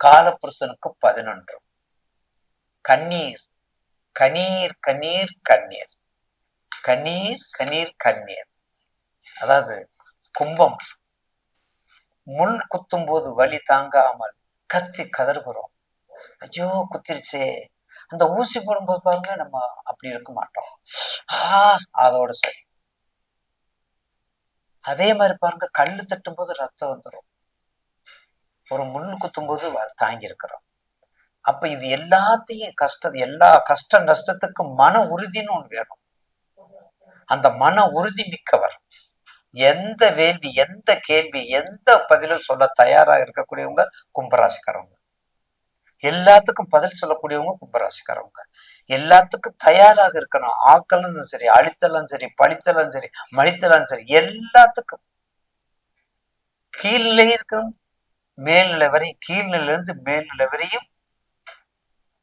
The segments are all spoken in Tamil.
காலபுருஷனுக்கு பதினொன்று. கண்ணீர். கண்ணீர் கண்ணீர் கண்ணீர். கண்ணீர் கண்ணீர் கண்ணீர். அதாவது கும்பம். முள் குத்தும் போது வலி தாங்காமல் கத்தி கதறுகிறோம். ஐயோ குத்திருச்சே. அந்த ஊசி போடும்போது பாருங்க நம்ம அப்படி இருக்க மாட்டோம். ஆ அதோட சரி. அதே மாதிரி பாருங்க கல்லு தட்டும் போது ரத்தம் வந்துடும் ஒரு முள் குத்தும் போது தாங்கி இருக்கிறோம் அப்ப இது எல்லாத்தையும் கஷ்டம் எல்லா கஷ்ட நஷ்டத்துக்கும் மன உறுதின்னு ஒண்ணு வேணும். அந்த மன உறுதி மிக்கவர். எந்த வேள்வி எந்த கேள்வி எந்த பதிலும் சொல்ல தயாரா இருக்கக்கூடியவங்க கும்பராசிக்காரவங்க. எல்லாத்துக்கும் பதில் சொல்லக்கூடியவங்க கும்பராசிக்காரவங்க. எல்லாத்துக்கும் தயாராக இருக்கணும். ஆக்கலும் சரி அழித்தலும் சரி பழித்தலும் சரி மழித்தலும் சரி எல்லாத்துக்கும். கீழ்நிலை இருக்கும் மேல்நிலை வரை கீழ்நிலையிலிருந்து இருந்து மேல்நிலை வரையும்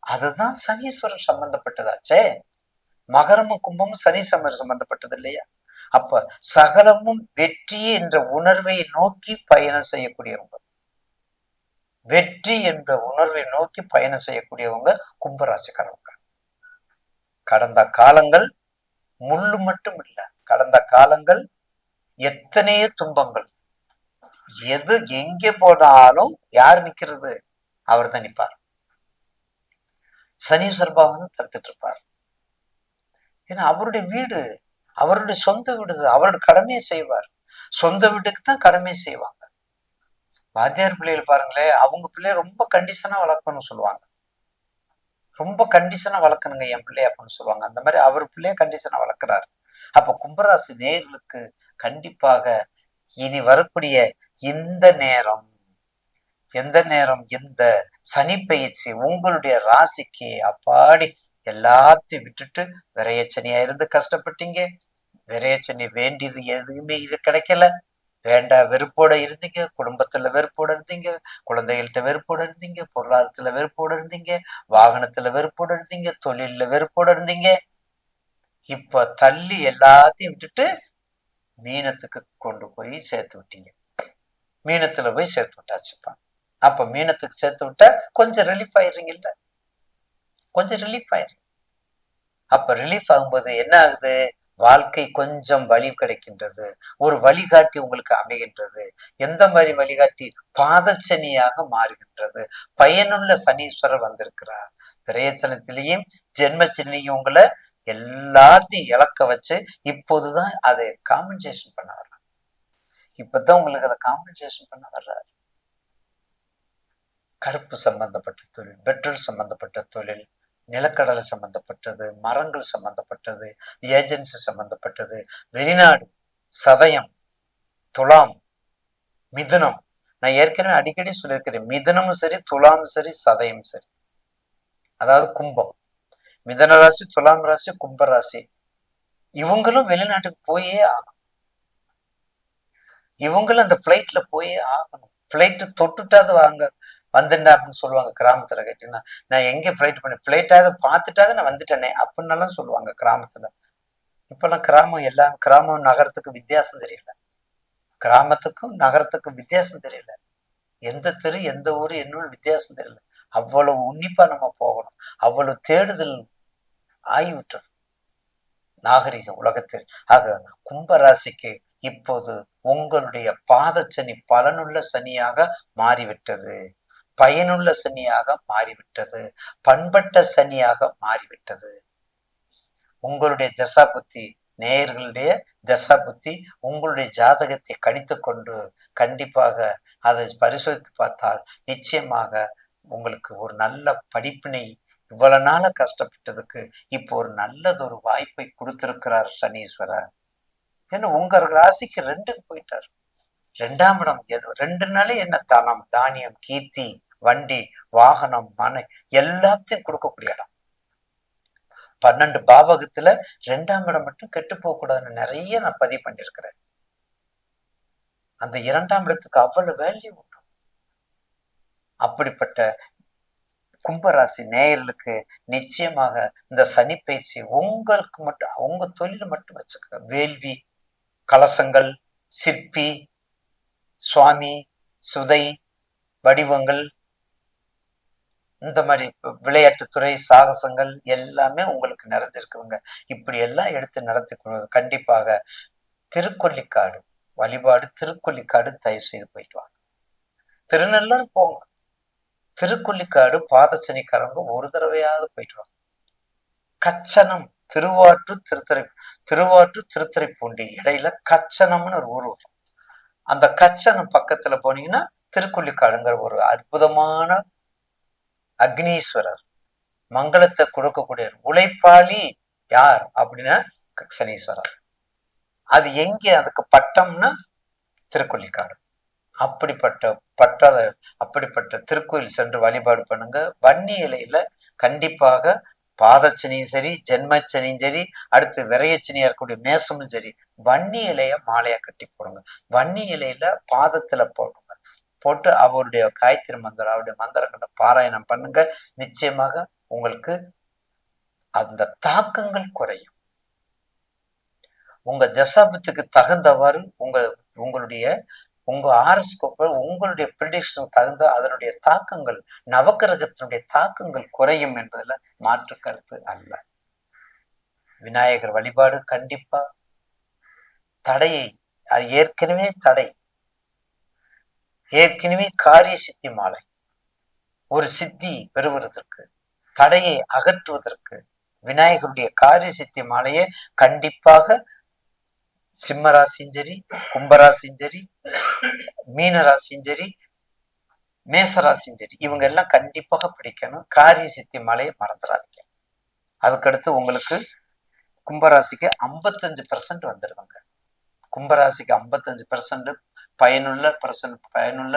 அதுதான் சனீஸ்வரன் சம்பந்தப்பட்டதாச்சே. மகரமும் கும்பமும் சனி சமர் சம்பந்தப்பட்டது இல்லையா அப்ப சகலமும் வெற்றி என்ற உணர்வை நோக்கி பயணம் செய்யக்கூடியவங்க. வெற்றி என்ற உணர்வை நோக்கி பயணம் செய்யக்கூடியவங்க கும்பராசிக்காரவங்க. கடந்த காலங்கள் முள்ளு மட்டும் இல்ல கடந்த காலங்கள் எத்தனையோ துன்பங்கள். எது எங்கே போனாலும் யார் நிக்கிறது அவர் தான் நிற்பார். சனீஸ்வர பகவான் தடுத்துட்டு இருப்பார். ஏன்னா அவருடைய வீடு அவருடைய சொந்த வீடு அவருடைய கடமையை செய்வார். சொந்த வீட்டுக்கு தான் கடமையை செய்வாங்க. வாத்தியார் பிள்ளைகள் பாருங்களேன் அவங்க பிள்ளைய ரொம்ப கண்டிஷனா வளர்க்கணும்னு சொல்லுவாங்க. ரொம்ப கண்டிஷனா வளர்க்கணுங்க என் பிள்ளை அப்படின்னு சொல்லுவாங்க. அந்த மாதிரி அவர் பிள்ளைய கண்டிஷனா வளர்க்குறாரு. அப்ப கும்பராசி நேர்களுக்கு கண்டிப்பாக இனி வரக்கூடிய இந்த நேரம் எந்த நேரம் இந்த சனி பயிற்சி உங்களுடைய ராசிக்கு அப்பாடி எல்லாத்தையும் விட்டுட்டு விரையச்சனியா இருந்து கஷ்டப்பட்டீங்க. விரையச்சனி வேண்டியது எதுவுமே இது கிடைக்கல. வேண்டா வெறுப்போட இருந்தீங்க குடும்பத்துல வெறுப்போட இருந்தீங்க குழந்தைகள்கிட்ட வெறுப்போட இருந்தீங்க பொருளாதாரத்துல வெறுப்போட இருந்தீங்க வாகனத்துல வெறுப்போட இருந்தீங்க தொழில்ல வெறுப்போட இருந்தீங்க. இப்ப தள்ளி எல்லாத்தையும் விட்டுட்டு மீனத்துக்கு கொண்டு போய் சேர்த்து விட்டீங்க. மீனத்துல போய் சேர்த்து விட்டாச்சுப்பா. அப்ப மீனத்துக்கு சேர்த்து விட்டா கொஞ்சம் ரிலீஃப் ஆயிடுறீங்கல்ல? கொஞ்சம் ரிலீஃப் ஆயிடுறீங்க அப்ப ரிலீஃப் ஆகும்போது என்ன ஆகுது? வாழ்க்கை கொஞ்சம் வழி கிடைக்கின்றது. ஒரு வழிகாட்டி உங்களுக்கு அமைகின்றது. எந்த மாதிரி வழிகாட்டி? பாதச்சனியாக மாறுகின்றது. பயனுள்ள சனீஸ்வரர் வந்திருக்கிறார். பிரயத்தனத்திலையும் ஜென்மச்சனையும் உங்களை எல்லாத்தையும் இழக்க வச்சு இப்போதுதான் அதை காம்பன்சேஷன் பண்ண வர்றாங்க இப்பதான் உங்களுக்கு அதை காம்பன்சேஷன் பண்ண வர்றாரு. கருப்பு சம்பந்தப்பட்ட தொழில் பெட்ரோல் சம்பந்தப்பட்ட தொழில் நிலக்கடலை சம்பந்தப்பட்டது மரங்கள் சம்பந்தப்பட்டது ஏஜென்சி சம்பந்தப்பட்டது வெளிநாடு சதயம் துலாம் மிதுனம். நான் ஏற்கனவே அடிக்கடி சொல்லியிருக்கிறேன் மிதுனமும் சரி துலாமும் சரி சதயம் சரி. அதாவது கும்பம். மிதன ராசி துலாம் ராசி கும்ப ராசி. இவங்களும் வெளிநாட்டுக்கு போயே ஆகணும். இவங்களும் அந்த பிளைட்ல போயே ஆகணும். பிளைட் தொட்டுட்டாது வாங்க வந்துட்டேன் அப்படின்னு சொல்லுவாங்க கிராமத்துல கேட்டீங்கன்னா நான் எங்க பிளைட் பண்ணேன் பிளைட்டாவது பார்த்துட்டாவது நான் வந்துட்டேனே அப்படின்னெல்லாம் சொல்லுவாங்க கிராமத்துல. இப்பெல்லாம் கிராமம் எல்லாம் கிராமம் நகரத்துக்கு வித்தியாசம் தெரியல. கிராமத்துக்கும் நகரத்துக்கும் வித்தியாசம் தெரியல. எந்த தெரு எந்த ஊரு என்னன்னு வித்தியாசம் தெரியல. அவ்வளவு உன்னிப்பா நம்ம போகணும். அவ்வளவு தேடுதல் ஆகிவிட்டது. நாகரிக உலகத்தில். ஆக கும்பராசிக்கு இப்போது உங்களுடைய பாதச்சனி பலனுள்ள சனியாக மாறிவிட்டது. பயனுள்ள சனியாக மாறிவிட்டது. பண்பட்ட சனியாக மாறிவிட்டது. உங்களுடைய தசா புத்தி நேயர்களுடைய தசா புத்தி உங்களுடைய ஜாதகத்தை கணித்து கொண்டு கண்டிப்பாக அதை பரிசோதித்து பார்த்தால் நிச்சயமாக உங்களுக்கு ஒரு நல்ல படிப்பினை இவ்வளவு நாள கஷ்டப்பட்டதுக்கு இப்போ ஒரு நல்லதொரு வாய்ப்பை கொடுத்திருக்கிறார் சனீஸ்வரர். ஏன்னா உங்க ராசிக்கு ரெண்டுக்கு போயிட்டார். ரெண்டாம் இடம் எது? ரெண்டு நாளே என்ன? தனம் தானியம் கீர்த்தி வண்டி வாகனம் மனை எல்லாத்தையும் கொடுக்கக்கூடிய இடம். பன்னெண்டு பாவகத்துல ரெண்டாம் இடம் மட்டும் கெட்டு போக கூடாதுன்னு நிறைய நான் பதிவு பண்ணிருக்கிறேன் அந்த இரண்டாம் இடத்துக்கு அவ்வளவு வேல்யூ அப்படிப்பட்ட கும்பராசி நேயர்களுக்கு நிச்சயமாக இந்த சனி பயிற்சி உங்களுக்கு மட்டும் அவங்க தொழில் மட்டும் வச்சுக்க வேள்வி கலசங்கள் சிற்பி சுவாமி சுதை வடிவங்கள் இந்த மாதிரி விளையாட்டுத்துறை சாகசங்கள் எல்லாமே உங்களுக்கு நிறைஞ்சிருக்குதுங்க. இப்படி எல்லாம் எடுத்து நடத்தி கண்டிப்பாக திருக்கொல்லிக்காடு வழிபாடு திருக்கொல்லிக்காடு தயவு செய்து போயிட்டு வாங்க. திருநெல்லூர் போங்க. திருக்கொல்லிக்காடு பாதச்சனிக்காரங்க ஒரு தடவையாவது போயிட்டு வாங்க. கச்சனம் திருவாற்று திருத்துறை திருவாற்று திருத்துறைப்பூண்டி இடையில கச்சனம்னு ஒரு ஊர் வரும். அந்த கச்சனம் பக்கத்துல போனீங்கன்னா திருக்கொல்லிக்காடுங்கிற ஒரு அற்புதமான அக்னீஸ்வரர் மங்களத்தை கொடுக்கக்கூடிய உழைப்பாளி யார் அப்படின்னா சனீஸ்வரர். அது எங்க? அதுக்கு பட்டம்னா திருக்கொல்லிக்காடு. அப்படிப்பட்ட பட்டத அப்படிப்பட்ட திருக்கோயில் சென்று வழிபாடு பண்ணுங்க. வன்னி இலையில கண்டிப்பாக பாதச்சனியும் சரி ஜென்மச்சனியும் சரி அடுத்து விரையச்சனியா இருக்கக்கூடிய மேசமும் சரி வன்னி இலைய மாலையா கட்டி போடுங்க. வன்னி இலையில பாதத்துல போடுங்க. போட்டு அவருடைய காயத்திரி மந்திரம் அவருடைய மந்திரங்களை பாராயணம் பண்ணுங்க. நிச்சயமாக உங்களுக்கு அந்த தாக்கங்கள் குறையும். உங்க தசாபத்துக்கு தகுந்தவாறு உங்க உங்களுடைய உங்க ஆரஸ்கோப்ப உங்களுடைய ப்ரிடிக்ஷன் தகுந்த அதனுடைய தாக்கங்கள் நவக்கிரகத்தினுடைய தாக்கங்கள் குறையும் என்பதுல மாற்று கருத்து அல்ல. விநாயகர் வழிபாடு கண்டிப்பா தடையை அது ஏற்கனவே தடை. ஏற்கனவே காரிய சித்தி மாலை ஒரு சித்தி பெறுவதற்கு தடையை அகற்றுவதற்கு விநாயகருடைய காரிய சித்தி மாலையை கண்டிப்பாக சிம்மராசியும் சரி கும்பராசியும் சரி மீனராசியும் சரி மேசராசியும் சரி இவங்க எல்லாம் கண்டிப்பாக பிடிக்கணும். காரிய சித்தி மலையை மறந்துடாதீங்க அதுக்கடுத்து உங்களுக்கு கும்பராசிக்கு ஐம்பத்தஞ்சு பெர்சன்ட் வந்துடுவாங்க கும்பராசிக்கு ஐம்பத்தஞ்சு பெர்சன்ட் பயனுள்ள பர்சன்ட் பயனுள்ள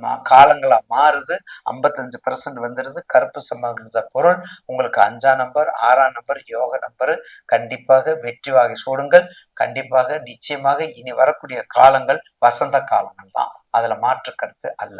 மா காலங்களா மாறுது. ஐம்பத்தஞ்சு பர்சன்ட் வந்துடுது கருப்பு சம்பந்த பொருள் உங்களுக்கு அஞ்சாம் நம்பர் ஆறாம் நம்பர் யோக நம்பர் கண்டிப்பாக வெற்றி வாகை சூடுங்கள். கண்டிப்பாக நிச்சயமாக இனி வரக்கூடிய காலங்கள் வசந்த காலங்கள் தான் அதுல மாற்று கருத்து அல்ல.